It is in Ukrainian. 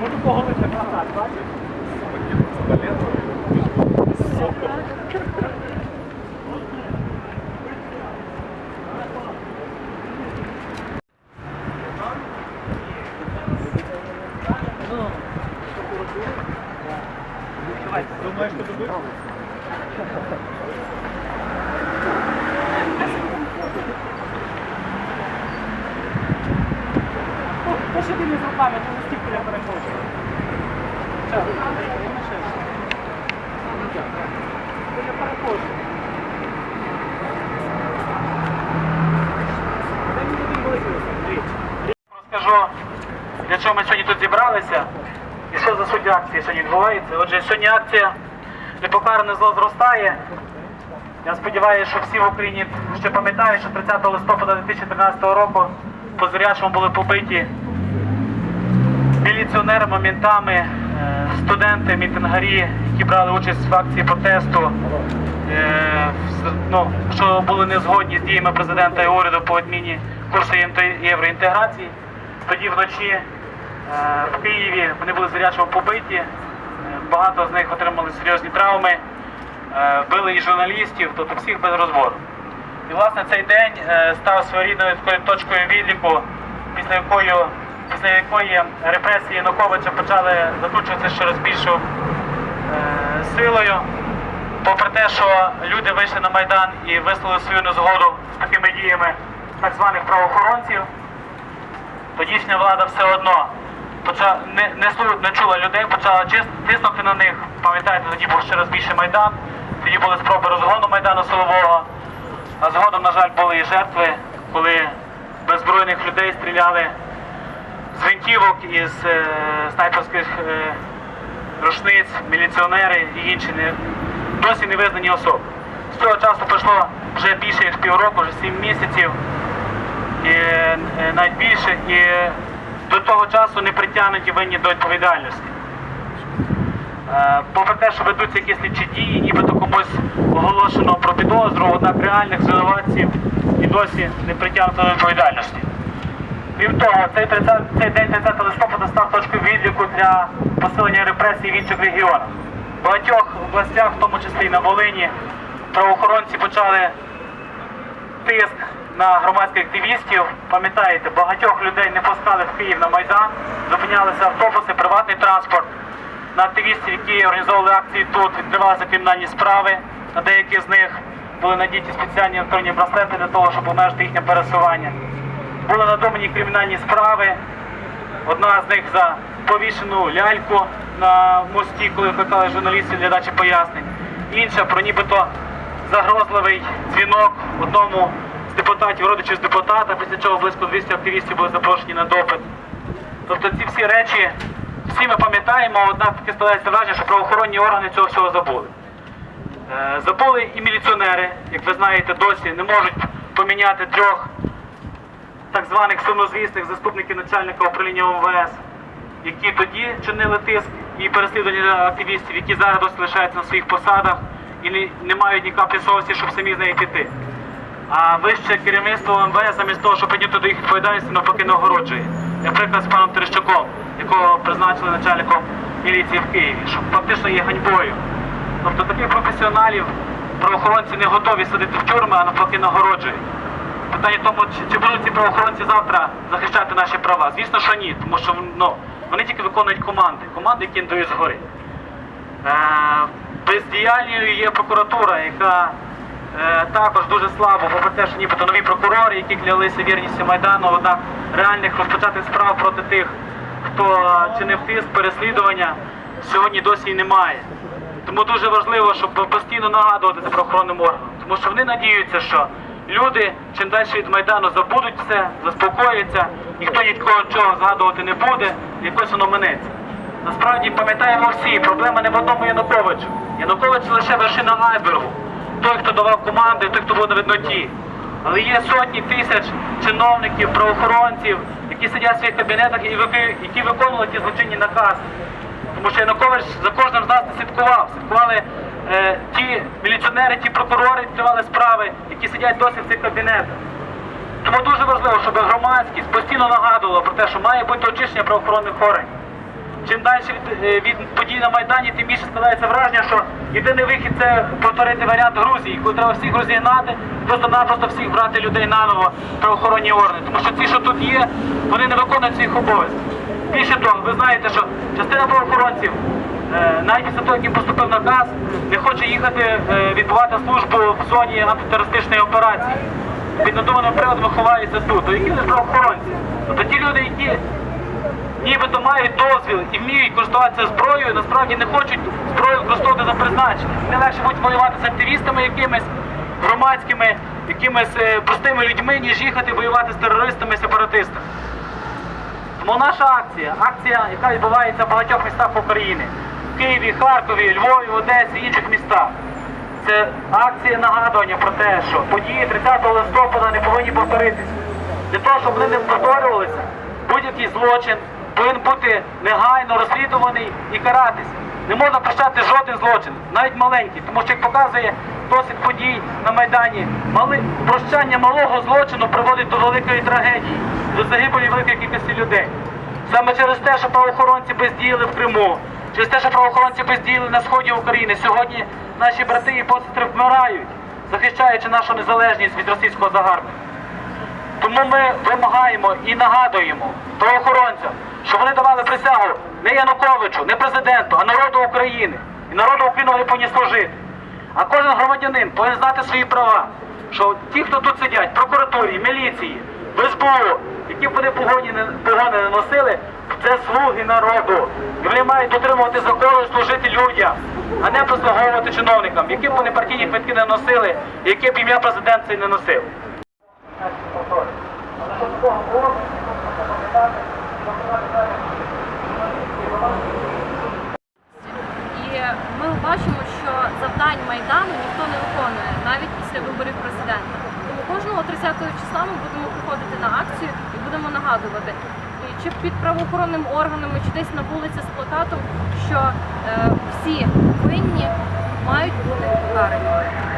muito bom o corona tinha passado, vai? Isso aqui, tá lendo? Sopa. Ти не я перепрошую. Не лист, Розкажу, для чого ми сьогодні тут зібралися і що за суть акції сьогодні відбувається. Отже, сьогодні акція непокаране зло зростає. Я сподіваюся, що всі в Україні ще пам'ятають, що 30 листопада 2013 року по Зорячому були побиті міліціонерами, ментами, е, студенти, мітингарі, які брали участь в акції протесту, е, ну, що були не згодні з діями президента і уряду по відміні курсу євроінтеграції. Тоді вночі е, в Києві вони були зарячимо побиті, багато з них отримали серйозні травми, били і журналістів, тобто всіх без розбору. І власне цей день став своєрідною такою точкою відліку, після якої, після якої репресії Януковича почали закручуватися ще більшою е, силою. Попри те, що люди вийшли на Майдан і висловили свою незгоду з такими діями так званих правоохоронців, тодішня влада все одно почала, не, не, не чула людей, почала тиснути на них. Пам'ятаєте, тоді був ще раз більше Майдан, тоді були спроби розгону Майдану силового. А згодом, на жаль, були і жертви, коли беззбройних людей стріляли гвинтівок із е, снайперських е, рушниць, міліціонери і інші не, досі невизнані особи. З цього часу пройшло вже більше ніж півроку, вже сім місяців, і е, навіть більше, і до того часу не притягнуті винні до відповідальності. Попри те, що ведуться якісь слідчі дії, нібито комусь оголошено про підозру, однак реальних звинуватців і досі не притягнуто до відповідальності. Крім того, цей, 30, цей день 30 листопада став точкою відліку для посилення репресій в інших регіонах. В багатьох областях, в тому числі і на Волині, правоохоронці почали тиск на громадських активістів. Пам'ятаєте, багатьох людей не пускали в Київ на Майдан, зупинялися автобуси, приватний транспорт. На активістів, які організовували акції тут, відкривалися кримінальні справи. На деяких з них були надіті спеціальні електронні браслети для того, щоб обмежити їхнє пересування. Були надумані кримінальні справи. Одна з них за повішену ляльку на мості, коли викликали журналістів для дачі пояснень. Інша про нібито загрозливий дзвінок одному з депутатів, родичів з депутата, після чого близько 200 активістів були запрошені на допит. Тобто ці всі речі всі ми пам'ятаємо, однак таке складається враження, що правоохоронні органи цього всього забули. Е, Забули і міліціонери, як ви знаєте, досі не можуть поміняти трьох так званих сумнозвісних заступників начальника управління МВС, які тоді чинили тиск і переслідування активістів, які зараз лишаються на своїх посадах і не, не мають ні каплі совісті, щоб самі з неї піти. А вище керівництво МВС, замість того, щоб підняти до їх відповідальності, навпаки не. Наприклад, з паном Терещуком, якого призначили начальником міліції в Києві, що фактично є ганьбою. Тобто таких професіоналів правоохоронці не готові садити в тюрми, а навпаки нагороджують. Питання в тому, чи, будуть ці правоохоронці завтра захищати наші права? Звісно, що ні, тому що ну, вони тільки виконують команди, команди, які дають згори. Е, бездіяльною є прокуратура, яка е, також дуже слабо, попри те, що нібито нові прокурори, які клялися вірністю Майдану, однак реальних розпочатих справ проти тих, хто чинив тиск, переслідування, сьогодні досі й немає. Тому дуже важливо, щоб постійно нагадувати це правоохоронним органам, тому що вони надіються, що люди чим далі від Майдану забудуть все, заспокояться, ніхто ні від чого згадувати не буде, якось воно минеться. Насправді пам'ятаємо всі, проблема не в одному Януковичу. Янукович лише вершина айсбергу. Той, хто давав команди, той, хто був на видноті. Але є сотні тисяч чиновників, правоохоронців, які сидять в своїх кабінетах і які виконували ті злочинні накази. Тому що Янукович за кожним з нас не слідкував. Слідкували ті міліціонери, ті прокурори, відкривали справи, які сидять досі в цих кабінетах. Тому дуже важливо, щоб громадськість постійно нагадувала про те, що має бути очищення правоохоронних органів. Чим далі від, е, від подій на Майдані, тим більше складається враження, що єдиний вихід це повторити варіант Грузії, коли треба всіх розігнати, просто-напросто всіх брати людей наново правоохоронні органи. Тому що ті, що тут є, вони не виконують своїх обов'язків. Більше того, ви знаєте, що частина правоохоронців, е, навіть після того, поступив наказ, не хоче їхати е, відбувати службу в зоні антитерористичної операції. Під надуманим приводом ховаються тут. То які ж правоохоронці? Тобто ті люди, які нібито мають дозвіл і вміють користуватися зброєю, насправді не хочуть зброю використовувати за призначенням. Не легше будуть воювати з активістами якимись громадськими, якимись е, простими людьми, ніж їхати воювати з терористами, сепаратистами. Тому наша акція, акція, яка відбувається в багатьох містах України, Києві, Харкові, Львові, Одесі, інших містах. Це акція нагадування про те, що події 30 листопада не повинні повторитися. Для того, щоб вони не повторювалися, будь-який злочин повинен бути негайно розслідуваний і каратися. Не можна прощати жоден злочин, навіть маленький, тому що як показує досвід подій на Майдані, мали... прощання малого злочину приводить до великої трагедії, до загибелі великої кількості людей. Саме через те, що правоохоронці бездіяли в Криму, через те, що правоохоронці бездіяли на сході України, сьогодні наші брати і посестри вмирають, захищаючи нашу незалежність від російського загарбника. Тому ми вимагаємо і нагадуємо правоохоронцям, що вони давали присягу не Януковичу, не президенту, а народу України. І народу України вони повинні служити. А кожен громадянин повинен знати свої права. Що ті, хто тут сидять, прокуратурі, міліції, в СБУ, які б вони погоні не, погони не носили, це слуги народу. І вони мають дотримувати закону і служити людям, а не прислуговувати чиновникам, які б вони партійні квитки не носили, яке б ім'я президент і не носив. І ми бачимо, що завдань Майдану ніхто не виконує, навіть після виборів президента. Тому кожного 30 числа ми будемо приходити на акцію і будемо нагадувати, чи під правоохоронним органами, чи десь на вулиці з плакатом, що е, всі винні мають бути покарані.